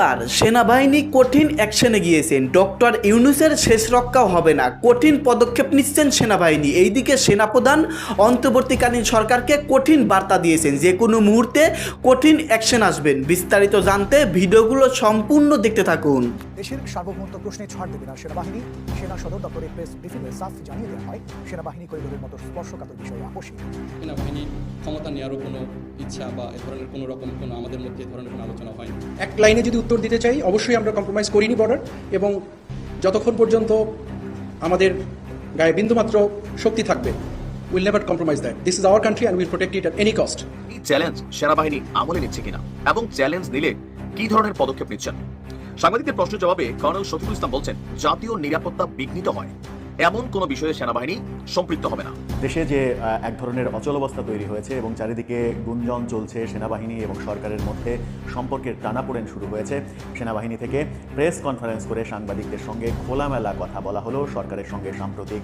এবার সেনাবাহিনী কঠিন অ্যাকশনে গিয়েছেন। ডক্টর ইউনুসের শেষ রক্ষাও হবে না। কঠিন পদক্ষেপ নিচ্ছেন সেনাবাহিনী। এইদিকে সেনাপ্রধান অন্তর্বর্তীকালীন সরকারকে কঠিন বার্তা দিয়েছেন। যে কোনো মুহূর্তে কঠিন অ্যাকশন আসবেন। বিস্তারিত জানতে ভিডিওগুলো সম্পূর্ণ দেখতে থাকুন। দেশের সার্বভৌমত্ব প্রশ্নে ছাড় দেবে না সেনাবাহিনী। সেনা সদর দপ্তরে প্রেস ব্রিফিংয়ে সাফ জানিয়ে দেওয়া হয়। সেনাবাহিনী করিডোরের মতো স্পর্শকাতর বিষয়ে আপোষী। সেনাবাহিনীর ক্ষমতা নেওয়ারও কোনো ইচ্ছা বা এ ধরনের কোনো রকম কোনো আমাদের মধ্যে এ ধরনের কোনো আলোচনা হয়নি। এক লাইনে যদি উত্তর দিতে চাই, অবশ্যই আমরা কম্প্রোমাইজ করিনি বর্ডার এবং যতক্ষণ পর্যন্ত আমাদের গায়ে বিন্দুমাত্র শক্তি থাকবে will never compromise that this is our country and will protect it at any cost এই চ্যালেঞ্জ সেনাবাহিনী আমলে নিচ্ছে কিনা, এবং চ্যালেঞ্জ দিলে কি ধরনের পদক্ষেপ নিচ্ছেন? সাংবাদিকদের প্রশ্নের জবাবে কর্নেল শফিকুল ইসলাম বলছেন, জাতীয় নিরাপত্তা বিঘ্নিত হয়। এমন কোনো বিষয়ে সেনাবাহিনী সম্পৃক্ত হবে না। দেশে যে এক ধরনের অচলাবস্থা তৈরি হয়েছে এবং চারিদিকে গুঞ্জন চলছে সেনাবাহিনী এবং সরকারের মধ্যে সম্পর্কের টানাপোড়েন শুরু হয়েছে। সেনাবাহিনী থেকে প্রেস কনফারেন্স করে সাংবাদিকদের সঙ্গে খোলামেলা কথা বলা হলো। সরকারের সঙ্গে সাম্প্রতিক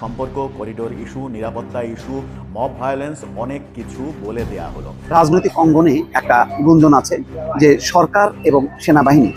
সম্পর্ক করিডোর ইস্যু নিরাপত্তা ইস্যু মব ভায়োলেন্স অনেক কিছু বলে দেয়া হলো। রাজনৈতিক অঙ্গনে একটা গুঞ্জন আছে যে সরকার এবং সেনাবাহিনী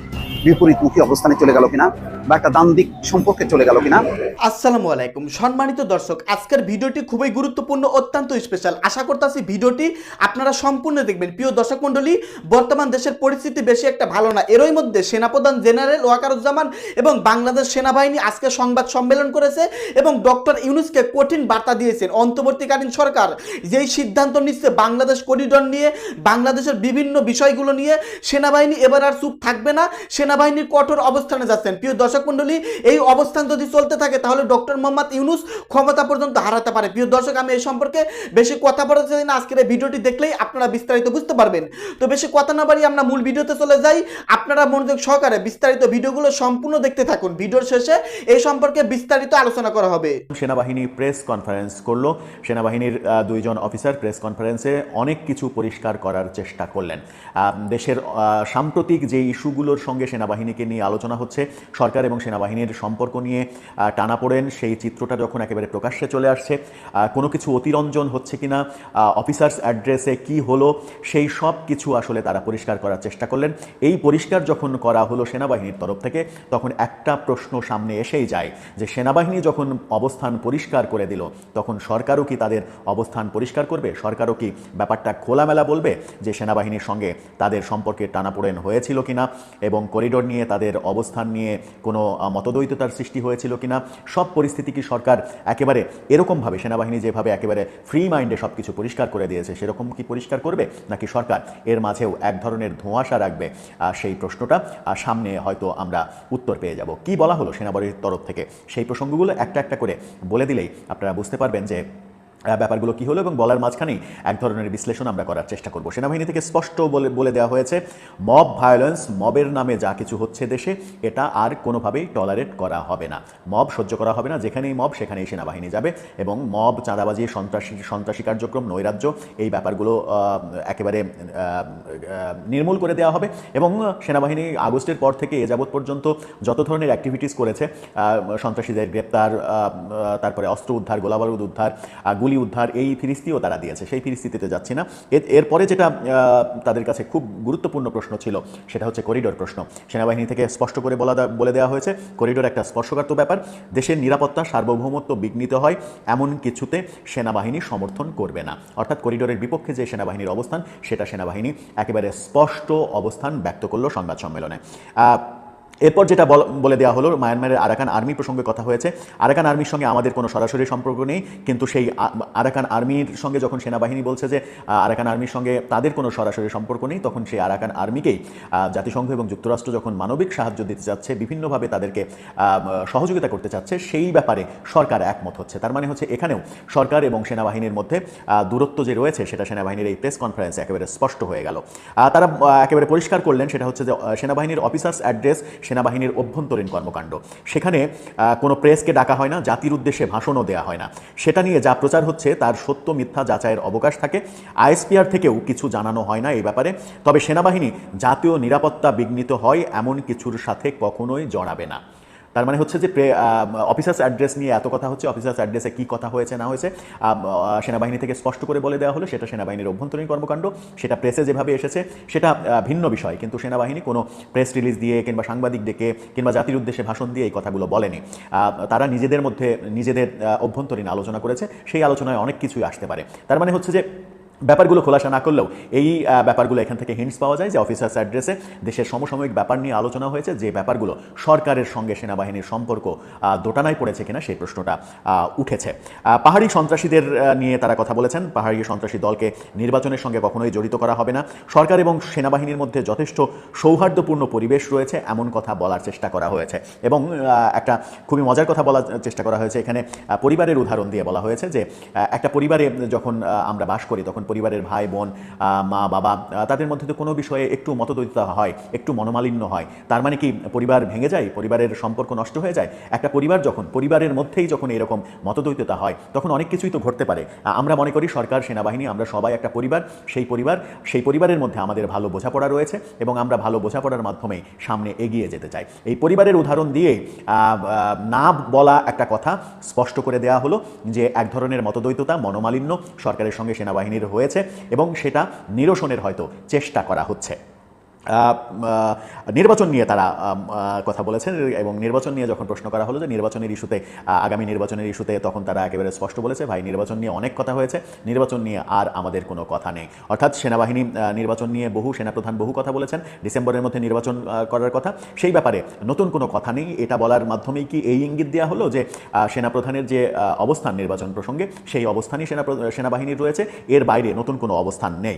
বিপরীতমুখী অবস্থানে চলে গেল কিনা বা একটা দান্দিক সম্পর্কে চলে গেল কিনা? আসসালামু আলাইকুম। সম্মানিত দর্শক, আজকের ভিডিওটি খুবই গুরুত্বপূর্ণ, অত্যন্ত স্পেশাল আশা করতেছি ভিডিওটি আপনারা সম্পূর্ণ দেখবেন। প্রিয় দর্শক মণ্ডলী, বর্তমান দেশের পরিস্থিতি বেশি একটা ভালো না। এরই মধ্যে সেনাপ্রধান জেনারেল ওয়াকারুজ্জামান এবং বাংলাদেশ সেনাবাহিনী আজকে সংবাদ সম্মেলন করেছে এবং ডক্টর ইউনুসকে কঠিন বার্তা দিয়েছেন। অন্তর্বর্তীকালীন সরকার যেই সিদ্ধান্ত নিচ্ছে বাংলাদেশ করিডর নিয়ে, বাংলাদেশের বিভিন্ন বিষয়গুলো নিয়ে, সেনাবাহিনী এবার আর চুপ থাকবে না। সেনাবাহিনীর কঠোর অবস্থানে যাচ্ছেন। প্রিয় দর্শক মণ্ডলী, এই অবস্থান যদি চলতে থাকে, তাহলে ডক্টর মোহাম্মদ ইউনুস ক্ষমতা পর্যন্ত হারাতে পারে। প্রিয় দর্শক, আমি এই সম্পর্কে বেশি কথা বলতে চাই না। আজকের এই ভিডিওটি দেখলেই আপনারা বিস্তারিত বুঝতে পারবেন। তো বেশি কথা না বাড়ি আমরা মূল ভিডিওতে চলে যাই। আপনারা মনোযোগ সহকারে বিস্তারিত ভিডিওগুলো সম্পূর্ণ দেখতে থাকুন। ভিডিওর শেষে এই সম্পর্কে বিস্তারিত আলোচনা করা হবে। সেনাবাহিনী প্রেস কনফারেন্স করল। সেনাবাহিনীর দুইজন অফিসার প্রেস কনফারেন্সে অনেক কিছু পরিষ্কার করার চেষ্টা করলেন। দেশের সাম্প্রতিক যে ইস্যুগুলোর সঙ্গে সেনাবাহিনীকে নিয়ে আলোচনা হচ্ছে। সরকার এবং সেনাবাহিনীর সম্পর্ক নিয়ে আহ, টানাপোড়েন সেই চিত্রটা যখন একেবারে প্রকাশ্যে চলে আসছে কোনো কিছু অতিরঞ্জন হচ্ছে কিনা অফিসার্স অ্যাড্রেসে কি হলো সেই সব কিছু আসলে তারা পরিষ্কার করার চেষ্টা করলেন। এই পরিষ্কার যখন করা হলো সেনাবাহিনীর তরফ থেকে তখন একটা প্রশ্ন সামনে এসেই যায় যে সেনাবাহিনী যখন অবস্থান পরিষ্কার করে দিল তখন সরকারও কি তাদের অবস্থান পরিষ্কার করবে? সরকারও কি ব্যাপারটা খোলামেলা বলবে যে সেনাবাহিনীর সঙ্গে তাদের সম্পর্কে টানাপোড়েন হয়েছিল কিনা? এবং করিডোর নিয়ে, তাদের অবস্থান নিয়ে কোনো মতদ্বৈততার সৃষ্টি হয়েছিল কিনা, সব পরিস্থিতি কি সরকার একেবারে এরকমভাবে, সেনাবাহিনী যেভাবে একেবারে ফ্রি মাইন্ডে সব কিছু পরিষ্কার করে দিয়েছে, সেরকম কি পরিষ্কার করবে? নাকি সরকার এর মাঝেও এক ধরনের ধোঁয়াশা রাখবে? সেই প্রশ্নটা সামনে হয়তো আমরা উত্তর পেয়ে যাব। কি বলা হলো সেনাবাহিনীর তরফ থেকে? সেই প্রসঙ্গগুলো একটা একটা করে বলে দিলেই আপনারা বুঝতে পারবেন যে ব্যাপারগুলো কি হলো এবং বলার মাঝখানেই এক ধরনের বিশ্লেষণ আমরা করার চেষ্টা করব। সেনাবাহিনী থেকে স্পষ্ট বলে বলে দেওয়া হয়েছে, মব ভায়োলেন্স, মবের নামে যা কিছু হচ্ছে দেশে, এটা আর কোনোভাবেই টলারেট করা হবে না। মব সহ্য করা হবে না, যেখানেই মব, সেখানেই সেনাবাহিনী যাবে এবং মব, চাঁদাবাজি, সন্ত্রাসী সন্ত্রাসী কার্যক্রম, নৈরাজ্য, এই ব্যাপারগুলো একেবারে নির্মূল করে দেওয়া হবে এবং সেনাবাহিনী আগস্টের পর থেকে এ যাবৎ পর্যন্ত যত ধরনের অ্যাক্টিভিটিস করেছে সন্ত্রাসীদের গ্রেপ্তার তারপরে অস্ত্র উদ্ধার, গোলাবারুদ উদ্ধার গুলি উদ্ধার এই ফিরিস্তিও তারা দিয়েছে। সেই ফিরিস্তিতে যাচ্ছি না। এরপরে যেটা তাদের কাছে খুব গুরুত্বপূর্ণ প্রশ্ন ছিল, সেটা হচ্ছে করিডোর প্রশ্ন। সেনাবাহিনী থেকে স্পষ্ট করে বলা বলে দেওয়া হয়েছে, করিডোর একটা স্পর্শকাতর ব্যাপার। দেশের নিরাপত্তা সার্বভৌমত্ব বিঘ্নিত হয়, এমন কিছুতে সেনাবাহিনী সমর্থন করবে না। অর্থাৎ করিডোরের বিপক্ষে যে সেনাবাহিনীর অবস্থান, সেটা সেনাবাহিনী একেবারে স্পষ্ট অবস্থান ব্যক্ত করল সংবাদ সম্মেলনে। এরপর যেটা বলে দেওয়া হলো, মায়ানমারের আরাকান আর্মি প্রসঙ্গে কথা হয়েছে। আরাকান আর্মির সঙ্গে আমাদের কোনো সরাসরি সম্পর্ক নেই, কিন্তু সেই আরাকান আর্মির সঙ্গে যখন সেনাবাহিনী বলছে যে আরাকান আর্মির সঙ্গে তাদের কোনো সরাসরি সম্পর্ক নেই, তখন সেই আরাকান আর্মিকেই জাতিসংঘ এবং যুক্তরাষ্ট্র যখন মানবিক সাহায্য দিতে চাচ্ছে, বিভিন্নভাবে তাদেরকে সহযোগিতা করতে চাচ্ছে, সেই ব্যাপারে সরকার একমত হচ্ছে। তার মানে হচ্ছে এখানেও সরকার এবং সেনাবাহিনীর মধ্যে দূরত্ব যে রয়েছে, সেটা সেনাবাহিনীর এই প্রেস কনফারেন্সে একেবারে স্পষ্ট হয়ে গেল। তারা একেবারে পরিষ্কার করলেন, সেটা হচ্ছে যে সেনাবাহিনীর অফিসার্স অ্যাড্রেস সেনাবাহিনীর অভ্যন্তরীণ কর্মকাণ্ড। সেখানে কোনো প্রেসকে ডাকা হয় না, জাতির উদ্দেশ্যে ভাষণও দেওয়া হয় না। সেটা নিয়ে যা প্রচার হচ্ছে, তার সত্য মিথ্যা যাচাইয়ের অবকাশ থাকে। আইএসপিআর থেকেও কিছু জানানো হয় না এই ব্যাপারে। তবে সেনাবাহিনী জাতীয় নিরাপত্তা বিঘ্নিত হয়, এমন কিছুর সাথে কখনোই জড়াবে না। তার মানে হচ্ছে যে অফিসার্স অ্যাড্রেস নিয়ে এত কথা হচ্ছে, অফিসার্স অ্যাড্রেসে কি কথা হয়েছে, না হয়েছে সেনাবাহিনী থেকে স্পষ্ট করে বলে দেওয়া হলো, সেটা সেনাবাহিনীর অভ্যন্তরীণ কর্মকাণ্ড, সেটা প্রেসে যেভাবে এসেছে, সেটা ভিন্ন বিষয়, কিন্তু সেনাবাহিনী কোনো প্রেস রিলিজ দিয়ে কিংবা সাংবাদিক ডেকে কিংবা জাতির উদ্দেশ্যে ভাষণ দিয়ে এই কথাগুলো বলেনি। তারা নিজেদের মধ্যে নিজেদের অভ্যন্তরীণ আলোচনা করেছে, সেই আলোচনায় অনেক কিছুই আসতে পারে। তার মানে হচ্ছে যে ব্যাপারগুলো খোলাসা না করলেও এই ব্যাপারগুলো এখান থেকে হিন্টস পাওয়া যায় যে অফিসার্স অ্যাড্রেসে দেশের সমসাময়িক ব্যাপার নিয়ে আলোচনা হয়েছে, যে ব্যাপারগুলো সরকারের সঙ্গে সেনাবাহিনীর সম্পর্ক দোটানায় পড়েছে কিনা সেই প্রশ্নটা উঠেছে। পাহাড়ি সন্ত্রাসীদের নিয়ে তারা কথা বলেছেন। পাহাড়ি সন্ত্রাসী দলকে নির্বাচনের সঙ্গে কখনোই জড়িত করা হবে না। সরকার এবং সেনাবাহিনীর মধ্যে যথেষ্ট সৌহার্দ্যপূর্ণ পরিবেশ রয়েছে, এমন কথা বলার চেষ্টা করা হয়েছে। এবং একটা খুবই মজার কথা বলার চেষ্টা করা হয়েছে। এখানে পরিবারের উদাহরণ দিয়ে বলা হয়েছে যে একটা পরিবারে যখন আমরা বাস করি, তখন পরিবারের ভাই, বোন মা, বাবা তাদের মধ্যে তো কোনো বিষয়ে একটু মতদ্বৈততা হয়, একটু মনোমালিন্য হয়। তার মানে কি পরিবার ভেঙে যায়, পরিবারের সম্পর্ক নষ্ট হয়ে যায়? একটা পরিবার যখন, পরিবারের মধ্যেই যখন এরকম মতদ্বৈততা হয়, তখন অনেক কিছুই তো ঘটতে পারে। আমরা মনে করি সরকার, সেনাবাহিনী, আমরা সবাই একটা পরিবার, সেই পরিবার, সেই পরিবারের মধ্যে আমাদের ভালো বোঝাপড়া রয়েছে এবং আমরা ভালো বোঝাপড়ার মাধ্যমে সামনে এগিয়ে যেতে চাই। এই পরিবারের উদাহরণ দিয়ে না বলা একটা কথা স্পষ্ট করে দেওয়া হলো যে, এক ধরনের মতদ্বৈততা, মনোমালিন্য সরকারের সঙ্গে সেনাবাহিনীর হয়েছে এবং সেটা নিরসনের হয়তো চেষ্টা করা হচ্ছে। নির্বাচন নিয়ে তারা কথা বলেছেন এবং নির্বাচন নিয়ে যখন প্রশ্ন করা হলো যে নির্বাচনের ইস্যুতে আগামী নির্বাচনের ইস্যুতে তখন তারা একেবারে স্পষ্ট বলেছে, ভাই, নির্বাচন নিয়ে অনেক কথা হয়েছে, নির্বাচন নিয়ে আর আমাদের কোনো কথা নেই। অর্থাৎ সেনাবাহিনী নির্বাচন নিয়ে বহু, সেনাপ্রধান বহু কথা বলেছেন, ডিসেম্বরের মধ্যে নির্বাচন করার কথা। সেই ব্যাপারে নতুন কোনো কথা নেই। এটা বলার মাধ্যমেই কি এই ইঙ্গিত দেওয়া হলো যে সেনাপ্রধানের যে অবস্থান নির্বাচন প্রসঙ্গে, সেই অবস্থানই সেনা, সেনাবাহিনীর রয়েছে। এর বাইরে নতুন কোনো অবস্থান নেই।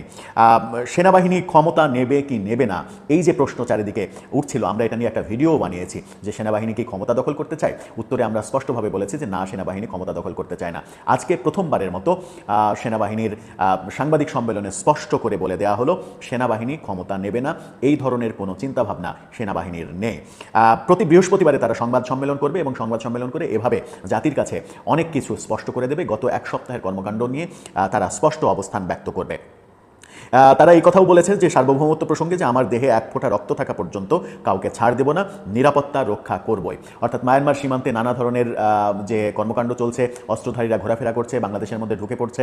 সেনাবাহিনী ক্ষমতা নেবে কি নেবে না এই যে প্রশ্ন চারিদিকে উঠছিল, আমরা এটা নিয়ে একটা ভিডিও বানিয়েছি যে সেনাবাহিনী কি ক্ষমতা দখল করতে চায়। উত্তরে আমরা স্পষ্টভাবে বলেছি যে না, সেনাবাহিনী ক্ষমতা দখল করতে চায় না। আজকে প্রথমবারের মতো সেনাবাহিনীর সাংবাদিক সম্মেলনে স্পষ্ট করে বলে দেওয়া হলো, সেনাবাহিনী ক্ষমতা নেবে না, এই ধরনের কোনো চিন্তাভাবনা সেনাবাহিনীর নেই। প্রতি বৃহস্পতিবারে তারা সংবাদ সম্মেলন করবে এবং সংবাদ সম্মেলন করে এভাবে জাতির কাছে অনেক কিছু স্পষ্ট করে দেবে। গত এক সপ্তাহের কর্মকাণ্ড নিয়ে তারা স্পষ্ট অবস্থান ব্যক্ত করবে। তারা এই কথাও বলেছে যে সার্বভৌমত্ব প্রসঙ্গে যে আমার দেহে এক ফোঁটা রক্ত থাকা পর্যন্ত কাউকে ছাড় দেব না, নিরাপত্তা রক্ষা করবই। অর্থাৎ মায়ানমার সীমান্তে নানা ধরনের যে কর্মকাণ্ড চলছে, অস্ত্রধারীরা ঘোরাফেরা করছে, বাংলাদেশের মধ্যে ঢুকে পড়ছে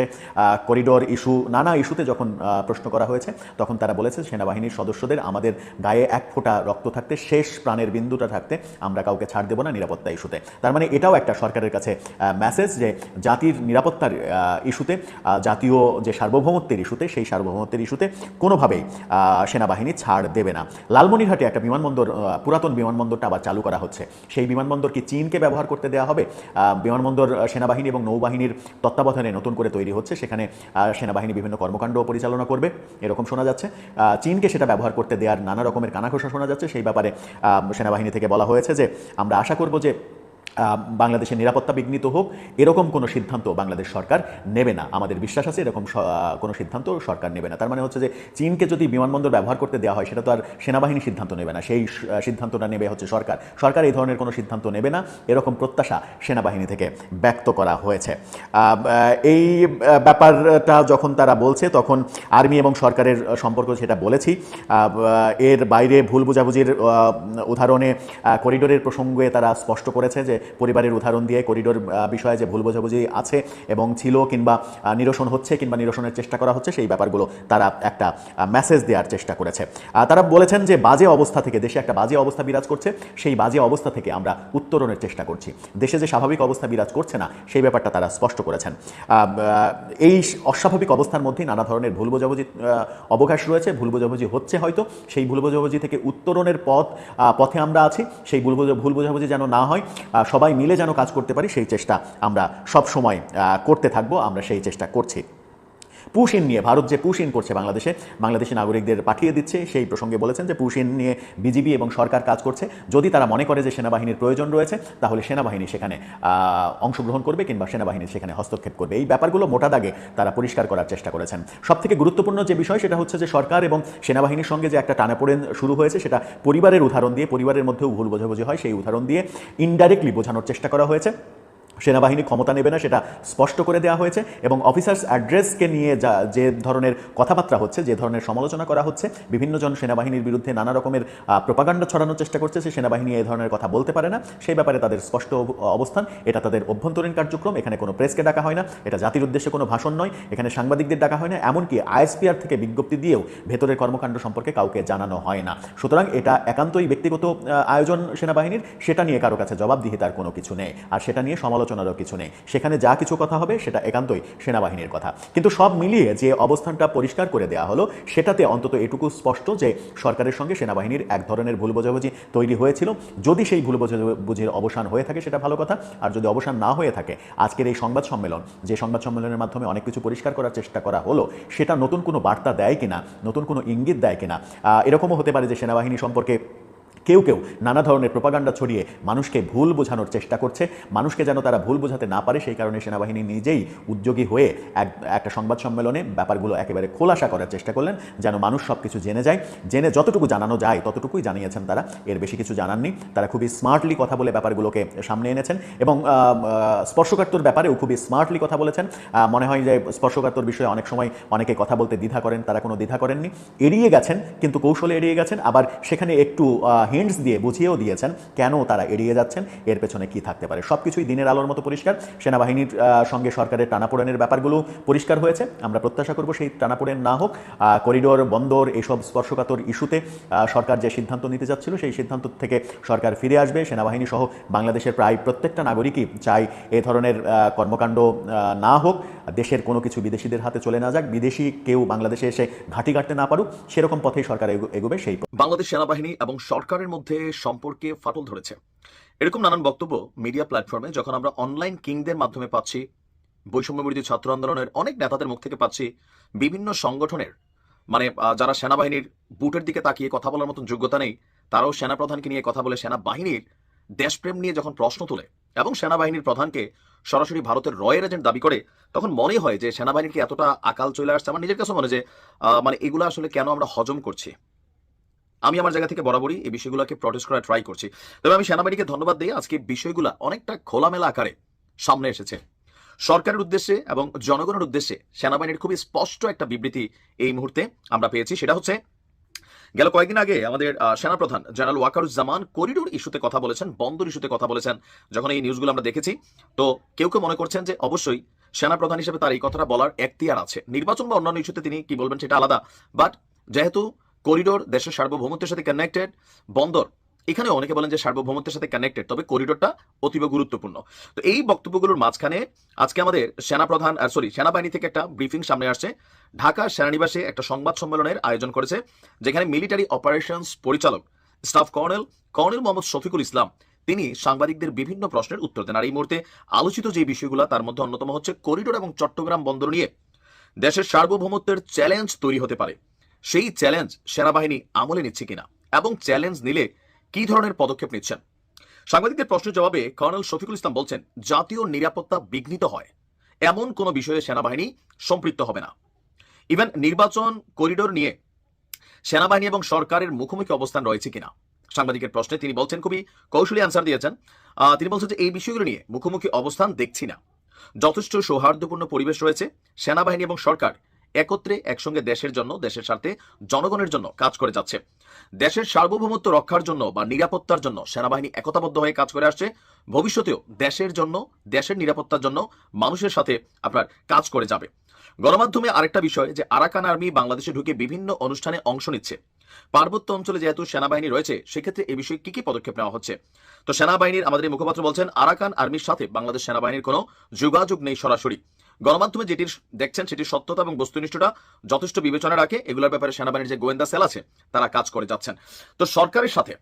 করিডোর ইস্যু, নানা ইস্যুতে যখন প্রশ্ন করা হয়েছে, তখন তারা বলেছে সেনাবাহিনীর সদস্যদের আমাদের গায়ে এক ফোঁটা রক্ত থাকতে, শেষ প্রাণের বিন্দুটা থাকতে আমরা কাউকে ছাড় দেব না নিরাপত্তা ইস্যুতে। তার মানে এটাও একটা সরকারের কাছে মেসেজ যে জাতির নিরাপত্তার ইস্যুতে জাতীয় যে সার্বভৌমত্বের ইস্যুতে, সেই সার্বভৌমত্বের ইস্যুতে কোনোভাবেই সেনাবাহিনী ছাড় দেবে না। লালমনিরহাটে একটা বিমানবন্দর পুরাতন বিমানবন্দরটা আবার চালু করা হচ্ছে। সেই বিমানবন্দর কি চীনকে ব্যবহার করতে দেওয়া হবে? বিমানবন্দর সেনাবাহিনী এবং নৌবাহিনীর তত্ত্বাবধানে নতুন করে তৈরি হচ্ছে। সেখানে সেনাবাহিনী বিভিন্ন কর্মকাণ্ড পরিচালনা করবে। এরকম শোনা যাচ্ছে। চীনকে সেটা ব্যবহার করতে দেওয়ার নানা রকমের কানাঘোষা শোনা যাচ্ছে। সেই ব্যাপারে সেনাবাহিনী থেকে বলা হয়েছে যে, আমরা আশা করব যে বাংলাদেশের নিরাপত্তা বিঘ্নিত হোক, এরকম কোনো সিদ্ধান্ত বাংলাদেশ সরকার নেবে না। আমাদের বিশ্বাস আছে এরকম কোনো সিদ্ধান্ত সরকার নেবে না। তার মানে হচ্ছে যে চীনকে যদি বিমানবন্দর ব্যবহার করতে দেওয়া হয়, সেটা তো আর সেনাবাহিনী সিদ্ধান্ত নেবে না। সেই সিদ্ধান্তটা নেবে হচ্ছে সরকার। সরকার এই ধরনের কোনো সিদ্ধান্ত নেবে না। এরকম প্রত্যাশা সেনাবাহিনী থেকে ব্যক্ত করা হয়েছে। এই ব্যাপারটা যখন তারা বলছে, তখন আর্মি এবং সরকারের সম্পর্ক সেটা বলেছি এর বাইরে ভুল বোঝাবুঝির উদাহরণে করিডোরের প্রসঙ্গে তারা স্পষ্ট করেছে যে পরিবারের উদাহরণ দিয়ে করিডোর বিষয়ে যে ভুল বোঝাবুঝি আছে এবং ছিল কিংবা নিরসন হচ্ছে কিংবা নিরসনের চেষ্টা করা হচ্ছে, সেই ব্যাপারগুলো তারা একটা মেসেজ দেওয়ার চেষ্টা করেছে। তারা বলেছেন যে বাজে অবস্থা থেকে, দেশে একটা বাজে অবস্থা বিরাজ করছে, সেই বাজে অবস্থা থেকে আমরা উত্তরণের চেষ্টা করছি। দেশে যে স্বাভাবিক অবস্থা বিরাজ করছে না, সেই ব্যাপারটা তারা স্পষ্ট করেছেন। এই অস্বাভাবিক অবস্থার মধ্যেই নানা ধরনের ভুল বোঝাবুঝি অবকাশ রয়েছে, ভুল বোঝাবুঝি হচ্ছে হয়তো, সেই ভুল বোঝাবুঝি থেকে উত্তরণের পথ পথে আমরা আছি, সেই ভুল ভুল বোঝাবুঝি যেন না হয় সবাই মিলে যেন কাজ করতে পারি, সেই চেষ্টা আমরা সব সময় করতে থাকব, আমরা সেই চেষ্টা করছি। পুশিন নিয়ে, ভারত যে পুশিন করছে বাংলাদেশে, বাংলাদেশি নাগরিকদের পাঠিয়ে দিচ্ছে, সেই প্রসঙ্গে বলেছেন যে পুশিন নিয়ে বিজিবি এবং সরকার কাজ করছে। যদি তারা মনে করে যে সেনাবাহিনীর প্রয়োজন রয়েছে, তাহলে সেনাবাহিনী সেখানে অংশগ্রহণ করবে কিংবা সেনাবাহিনী সেখানে হস্তক্ষেপ করবে। এই ব্যাপারগুলো মোটা দাগে তারা পরিষ্কার করার চেষ্টা করেছেন। সব থেকে গুরুত্বপূর্ণ যে বিষয়, সেটা হচ্ছে যে সরকার এবং সেনাবাহিনীর সঙ্গে যে একটা টানাপোড়েন শুরু হয়েছে, সেটা পরিবারের উদাহরণ দিয়ে, পরিবারের মধ্যেও ভুল বোঝাবুঝি হয়, সেই উদাহরণ দিয়ে ইনডাইরেক্টলি বোঝানোর চেষ্টা করা হয়েছে। সেনাবাহিনী ক্ষমতা নেবে না, সেটা স্পষ্ট করে দেওয়া হয়েছে এবং অফিসার্স অ্যাড্রেসকে নিয়ে যা, যে ধরনের কথাবার্তা হচ্ছে, যে ধরনের সমালোচনা করা হচ্ছে বিভিন্নজন সেনাবাহিনীর বিরুদ্ধে নানা রকমের প্রোপাগান্ডা ছড়ানোর চেষ্টা করছে যে সেনাবাহিনী এই ধরনের কথা বলতে পারে না। সেই ব্যাপারে তাদের স্পষ্ট অব- অবস্থান, এটা তাদের অভ্যন্তরীণ কার্যক্রম, এখানে কোনো প্রেসকে ডাকা হয় না, এটা জাতির উদ্দেশ্যে কোনো ভাষণ নয়, এখানে সাংবাদিকদের ডাকা হয় না, এমনকি আইএসপিআর থেকে বিজ্ঞপ্তি দিয়েও ভেতরের কর্মকাণ্ড সম্পর্কে কাউকে জানানো হয় না। সুতরাং এটা একান্তই ব্যক্তিগত আয়োজন সেনাবাহিনীর, সেটা নিয়ে কারও কাছে জবাবদিহিতার কোনো কিছু নেই, আর সেটা নিয়ে সমালোচনারও কিছু নেই। সেখানে যা কিছু কথা হবে সেটা একান্তই সেনাবাহিনীর কথা। কিন্তু সব মিলিয়ে যে অবস্থানটা পরিষ্কার করে দেওয়া হলো, সেটাতে অন্তত এটুকু স্পষ্ট যে সরকারের সঙ্গে সেনাবাহিনীর এক ধরনের ভুল বোঝাবুঝি তৈরি হয়েছিল। যদি সেই ভুল বোঝাবুঝির অবসান হয়ে থাকে, সেটা ভালো কথা। আর যদি অবসান না হয়ে থাকে, আজকের এই সংবাদ সম্মেলন, যে সংবাদ সম্মেলনের মাধ্যমে অনেক কিছু পরিষ্কার করার চেষ্টা করা হলো, সেটা নতুন কোনো বার্তা দেয় কিনা, নতুন কোনো ইঙ্গিত দেয় কিনা এরকমও হতে পারে যে সেনাবাহিনী সম্পর্কে কেউ কেউ নানা ধরনের প্রোপাগান্ডা ছড়িয়ে মানুষকে ভুল বোঝানোর চেষ্টা করছে। মানুষকে যেন তারা ভুল বোঝাতে না পারে, সেই কারণে সেনাবাহিনী নিজেই উদ্যোগী হয়ে এক, একটা সংবাদ সম্মেলনে ব্যাপারগুলো একেবারে খোলাসা করার চেষ্টা করলেন, যেন মানুষ সব কিছু জেনে যায়। জেনে যতটুকু জানানো যায়, ততটুকুই জানিয়েছেন তারা। এর বেশি কিছু জানাননি। তারা খুবই স্মার্টলি কথা বলে ব্যাপারগুলোকে সামনে এনেছেন এবং স্পর্শকাতর ব্যাপারেও খুবই স্মার্টলি কথা বলেছেন। মনে হয় যে স্পর্শকাতর বিষয়ে অনেক সময় অনেকে কথা বলতে দ্বিধা করেন, তারা কোনো দ্বিধা করেননি। এড়িয়ে গেছেন, কিন্তু কৌশলে এড়িয়ে গেছেন। আবার সেখানে একটু হিন্টস দিয়ে, বুঝিয়েও দিয়েছেন কেন তারা এড়িয়ে যাচ্ছেন, এর পেছনে কি থাকতে পারে। সব কিছুই দিনের আলোর মতো পরিষ্কার। সেনাবাহিনীর সঙ্গে সরকারের টানাপোড়েনের ব্যাপারগুলো পরিষ্কার হয়েছে। আমরা প্রত্যাশা করব সেই টানাপোড়েন না হোক। করিডোর, বন্দর, এসব স্পর্শকাতর ইস্যুতে সরকার যে সিদ্ধান্ত নিতে যাচ্ছিল, সেই সিদ্ধান্ত থেকে সরকার ফিরে আসবে। সেনাবাহিনী সহ বাংলাদেশের প্রায় প্রত্যেকটা নাগরিকই চাই এ ধরনের কর্মকাণ্ড না হোক। দেশের কোনো কিছু বিদেশিদের হাতে চলে না যাক। বিদেশি কেউ বাংলাদেশে এসে ঘাঁটি কাটতে না পারুক। সেরকম পথেই সরকার এগো- এগোবে সেই বাংলাদেশ সেনাবাহিনী এবং সরকারের মধ্যে সম্পর্কে ফাটল ধরেছে। এরকম নানান বক্তব্য মিডিয়া প্ল্যাটফর্মে যখন আমরা অনলাইন কিংদের মাধ্যমে পাচ্ছি বৈষম্য বিরোধী ছাত্র আন্দোলনের অনেক নেতাদের মুখ থেকে পাচ্ছি, বিভিন্ন সংগঠনের মানে যারা সেনাবাহিনীর বুটের দিকে তাকিয়ে কথা বলার মতন যোগ্যতা নেই, তারাও সেনাপ্রধানকে নিয়ে কথা বলে সেনাবাহিনীর দেশপ্রেম নিয়ে যখন প্রশ্ন তোলে এবং সেনাবাহিনীর প্রধানকে সরাসরি ভারতের রয়ের এজেন্ট দাবি করে, তখন মনে হয় যে সেনাবাহিনীর কি এতটা আকাল চলে আসছে? আমার নিজের কাছে মনে যে মানে এগুলো আসলে কেন আমরা হজম করছি? আমি আমার জায়গা থেকে বরাবরই এই বিষয়গুলোকে প্রটেস্ট করার ট্রাই করছি। তবে আমি সেনাবাহিনীকে ধন্যবাদ দিই আজকে বিষয়গুলো অনেকটা খোলামেলা আকারে সামনে এসেছে। সরকারের উদ্দেশ্যে এবং জনগণের উদ্দেশ্যে সেনাবাহিনীর খুবই স্পষ্ট একটা বিবৃতি এই মুহূর্তে আমরা পেয়েছি। সেটা হচ্ছে, গেল কয়েকদিন আগে আমাদের সেনাপ্রধান জেনারেল ওয়াকারুজ্জামান করিডোর ইস্যুতে কথা বলেছেন, বন্দর ইস্যুতে কথা বলেছেন, যখন এই নিউজগুলো আমরা দেখেছি। তো কেউ কেউ মনে করছেন যে অবশ্যই সেনাপ্রধান হিসেবে তার এই কথাটা বলার এখতিয়ার আছে। নির্বাচন বা অন্যান্য ইস্যুতে তিনি কি বলবেন সেটা আলাদা। বাট যেহেতু করিডোর দেশের সার্বভৌমত্বের সাথে কানেক্টেড বন্দর। এখানে অনেকে বলেন যে সার্বভৌমত্বের সাথে কানেক্টেড তবে করিডোরটা অতীব গুরুত্বপূর্ণ। তো এই বক্তব্যগুলোর মাঝখানে আজকে আমাদের সেনাপ্রধান সরি সেনাবাহিনী থেকে একটা ব্রিফিং সামনে আসছে। ঢাকা সেনানিবাসে একটা সংবাদ সম্মেলনের আয়োজন করেছে, যেখানে মিলিটারি অপারেশনস পরিচালক staff colonel colonel Mohammad Shafiqul Islam, তিনি সাংবাদিকদের বিভিন্ন প্রশ্নের উত্তর দেন। আর এই মুহূর্তে আলোচিত যে বিষয়গুলো, তার মধ্যে অন্যতম হচ্ছে করিডোর এবং চট্টগ্রাম বন্দর নিয়ে দেশের সার্বভৌমত্বের চ্যালেঞ্জ তৈরি হতে পারে। সেই চ্যালেঞ্জ সেনাবাহিনী আমলে নিচ্ছে কিনা এবং চ্যালেঞ্জ নিলে কি ধরনের পদক্ষেপ নিচ্ছেন? সাংবাদিকদের প্রশ্নের জবাবে কর্নেল শফিকুল ইসলাম বলছেন, জাতীয় নিরাপত্তা বিঘ্নিত হয়। এমন কোনো বিষয়ে সেনাবাহিনী সম্পৃক্ত হবে না। ইভেন নির্বাচন করিডোর নিয়ে সেনাবাহিনী এবং সরকারের মুখোমুখি অবস্থান রয়েছে কিনা? সাংবাদিকের প্রশ্নে তিনি বলছেন, খুবই কৌশলী আনসার দিয়েছেন। তিনি বলছেন যে, এই বিষয়গুলো নিয়ে মুখোমুখি অবস্থান দেখছি না। যথেষ্ট সৌহার্দ্যপূর্ণ পরিবেশ রয়েছে। সেনাবাহিনী এবং সরকার একত্রে একসঙ্গে দেশের জন্য, দেশের স্বার্থে জনগণের জন্য কাজ করে যাচ্ছে। দেশের সার্বভৌমত্ব রক্ষার জন্য বা নিরাপত্তার জন্য সেনাবাহিনী একতাবদ্ধ হয়ে কাজ করে আসছে। ভবিষ্যতেও দেশের জন্য, দেশের নিরাপত্তার জন্য মানুষের সাথে আপনার কাজ করে যাবে। গণমাধ্যমে আরেকটা বিষয় যে আরাকান আর্মি বাংলাদেশে ঢুকে বিভিন্ন অনুষ্ঠানে অংশ নিচ্ছে। পার্বত্য অঞ্চলে যেহেতু সেনাবাহিনী রয়েছে, সেক্ষেত্রে এ বিষয়ে কি কি পদক্ষেপ নেওয়া হচ্ছে? তো সেনাবাহিনীর আমাদের মুখপাত্র বলছেন, আরাকান আর্মির সাথে বাংলাদেশ সেনাবাহিনীর কোনো যোগাযোগ নেই সরাসরি। গণমাধ্যমে যেটি দেখছেন সেটির সত্যতা এবং বস্তুনিষ্ঠতা যথেষ্ট বিবেচনা রাখে। এগুলোর ব্যাপারে সেনাবাহিনীর যে গোয়েন্দা সেল আছে, তারা কাজ করে যাচ্ছেন। তো সরকারের সাথে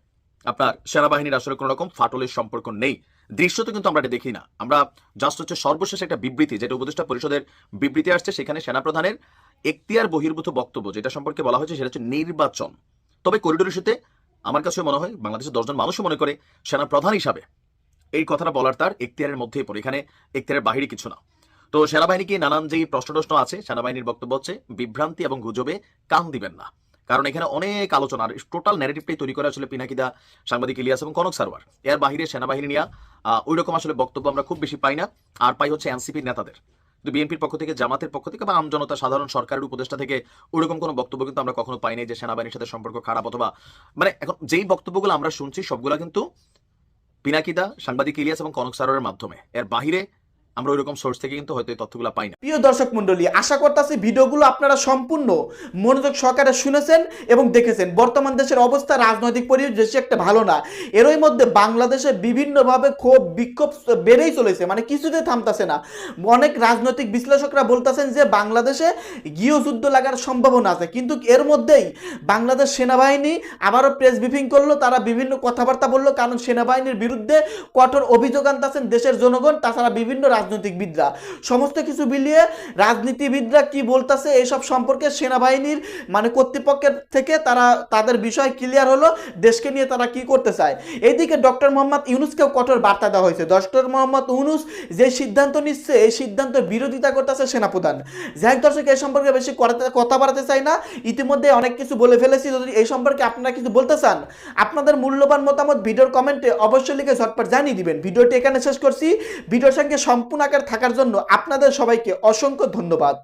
আপনার সেনাবাহিনীর আসলে কোনো রকম ফাটলের সম্পর্ক নেই। দৃশ্য তো কিন্তু আমরা এটা দেখি না। আমরা জাস্ট হচ্ছে সর্বশেষ একটা বিবৃতি, যেটা উপদেষ্টা পরিষদের বিবৃতি আসছে, সেখানে সেনাপ্রধানের এখতিয়ার বহির্ভূত বক্তব্য, যেটা সম্পর্কে বলা হয়েছে, সেটা হচ্ছে নির্বাচন। তবে করিডোর ইস্যুতে আমার কাছে মনে হয় বাংলাদেশের দশজন মানুষও মনে করে সেনাপ্রধান হিসাবে এই কথাটা বলার তার এখতিয়ারের মধ্যেই পড়ে। এখানে এখতিয়ারের বাহিরে কিছু না। তো সেনাবাহিনীকে নানান যেই প্রশ্ন টশ্ন আছে, সেনাবাহিনীর বক্তব্য হচ্ছে, বিভ্রান্তি এবং গুজবে কান দিবেন না। কারণ এখানে অনেক আলোচনা টোটাল ন্যারেটিভটাই তৈরি করে আসলে পিনাকিদা, সাংবাদিক ইলিয়াস এবং কনক সারওয়ার এর বাহিরে সেনাবাহিনী নিয়ে ওই রকম আসলে বক্তব্য আমরা খুব বেশি পাই না, আর পাই হচ্ছে এনসিপির নেতাদের। বিএনপির পক্ষ থেকে, জামাতের পক্ষ থেকে বা আমজনতা সাধারণ সরকারের উপদেষ্টা থেকে ওইরকম কোনো বক্তব্য কিন্তু আমরা কখনো পাই নাই যে সেনাবাহিনীর সাথে সম্পর্ক খারাপ অথবা মানে এখন যেই বক্তব্যগুলো আমরা শুনছি সবগুলো কিন্তু পিনাকিদা, সাংবাদিক ইলিয়াস এবং কনক সারোয়ারের মাধ্যমে। এর বাহিরে আমরা ওইরকম সোর্স থেকে কিন্তু হয়তো এই তথ্যগুলো পাই না। প্রিয় দর্শক মন্ডলী আশা করতেছি ভিডিওগুলো আপনারা সম্পূর্ণ মনোযোগ সহকারে শুনেছেন এবং দেখেছেন। বর্তমান দেশের অবস্থা রাজনৈতিক পরিবেশ বেশি একটা ভালো না। এরই মধ্যে বাংলাদেশে বিভিন্নভাবে ক্ষোভ, বিক্ষোভ বেড়েই চলেছে। মানে কিছুতে থামতাছে না। অনেক রাজনৈতিক বিশ্লেষকরা বলতেছেন যে বাংলাদেশে গৃহযুদ্ধ লাগার সম্ভাবনা আছে। কিন্তু এর মধ্যেই বাংলাদেশ সেনাবাহিনী আবারও প্রেস ব্রিফিং করল। তারা বিভিন্ন কথাবার্তা বলল। কারণ সেনাবাহিনীর বিরুদ্ধে কঠোর অভিযোগ আনতেছেন দেশের জনগণ। তাছাড়া বিভিন্ন রাজনৈতিকবিদরা। সমস্ত কিছু মিলিয়ে রাজনীতিবিদরা কি বলতেছে এইসব সম্পর্কে সেনাবাহিনীর মানে কর্তৃপক্ষের থেকে তারা, তাদের বিষয় ক্লিয়ার হলো, দেশকে নিয়ে তারা কি করতে চায়? এইদিকে ডক্টর মোহাম্মদ ইউনুসকেও কঠোর বার্তা দেওয়া হয়েছে। ডক্টর মোহাম্মদ ইউনুস যে সিদ্ধান্ত নিচ্ছে, এই সিদ্ধান্তের বিরোধিতা করতেছে সেনাপ্রধান। যাই দর্শক এই সম্পর্কে বেশি কথা বাড়াতে চাই না। ইতিমধ্যে অনেক কিছু বলে ফেলেছি। যদি এই সম্পর্কে আপনারা কিছু বলতে চান, আপনাদের মূল্যবান মতামত ভিডিওর কমেন্টে অবশ্যই লিখে ঝটপট জানিয়ে দিবেন। ভিডিওটি এখানে শেষ করছি। ভিডিওর সঙ্গে সম্পূর্ণ আকার থাকার জন্য আপনাদের সবাইকে অসংখ্য ধন্যবাদ।